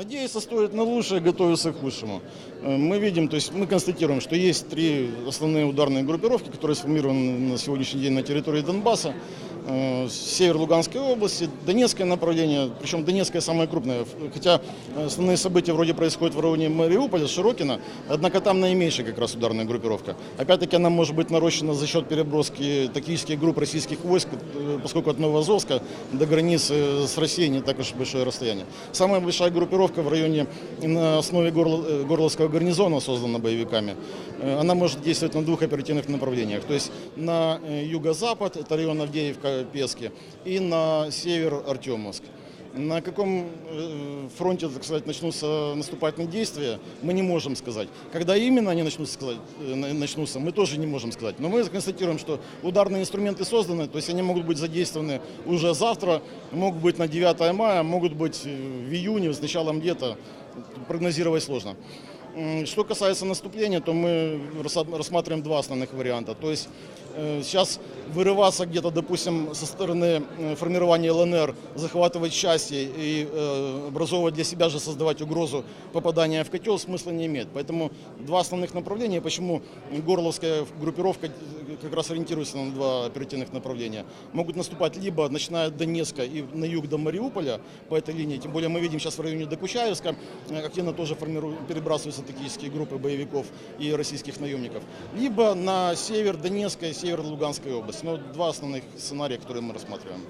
Надеяться стоит на лучшее, готовиться к худшему. Э, Мы видим, то есть мы констатируем, что есть три основные ударные группировки, которые сформированы на сегодняшний день на территории Донбасса. Э, Север Луганской области, Донецкое направление, причем Донецкое самое крупное, хотя основные события вроде происходят в районе Мариуполя, Широкина, однако там наименьшая как раз ударная группировка. Опять-таки она может быть нарощена за счет переброски тактических групп российских войск, э, поскольку от Новоазовска до границы с Россией не так уж большое расстояние. Самая большая группировка в районе на основе Горло- э, Горловского гарнизона создана боевиками. Э, Она может действовать на двух оперативных направлениях. То есть на э, юго-запад, это район Авдеевка, Пески, и на север Артемовск. На каком э, фронте, так сказать, начнутся наступательные действия, мы не можем сказать. Когда именно они э, на- начнутся, мы тоже не можем сказать. Но мы констатируем, что ударные инструменты созданы, то есть они могут быть задействованы уже завтра, могут быть на 9 мая, могут быть э, в июне, с началом лета. Прогнозировать сложно. Что касается наступления, то мы рассма- рассматриваем два основных варианта. То есть сейчас вырываться где-то, допустим, со стороны формирования ЛНР, захватывать части и образовывать для себя же, создавать угрозу попадания в котел смысла не имеет. Поэтому два основных направления, почему Горловская группировка э, как раз ориентируется на два оперативных направления. Могут наступать либо начиная от Донецка и на юг до Мариуполя по этой линии, тем более мы видим сейчас в районе Докучаевска э, активно тоже перебрасываются тактические группы боевиков и российских наемников, либо на север Донецкой, север Луганской области. Ну, два основных сценария, которые мы рассматриваем.